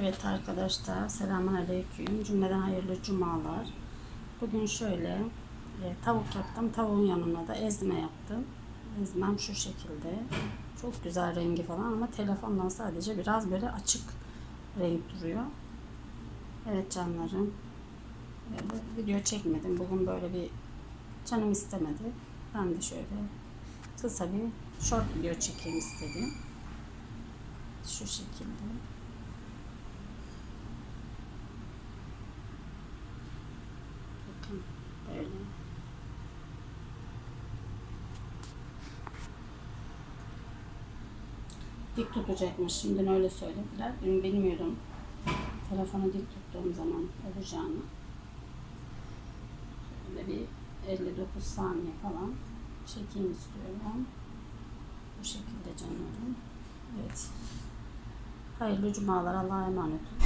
Evet arkadaşlar selamun aleyküm. Cümleden hayırlı cumalar. Bugün şöyle e, tavuk yaptım. Tavuğun yanına da ezme yaptım. Ezmem şu şekilde. Çok güzel rengi falan ama telefondan sadece biraz böyle açık renk duruyor. Evet canlarım. Böyle video çekmedim. Bugün böyle bir canım istemedi. Ben de şöyle kısa bir short video çekeyim istedim. Şu şekilde. Böyle. Dik tutacakmış. Şimdiden öyle söylediler. Ben bilmiyordum. Telefonu dik tuttuğum zaman olacağını. Böyle bir 59 saniye falan çekeyim istiyorum. Bu şekilde canlarım. Evet. Hayırlı cumalar. Allah'a emanet olun.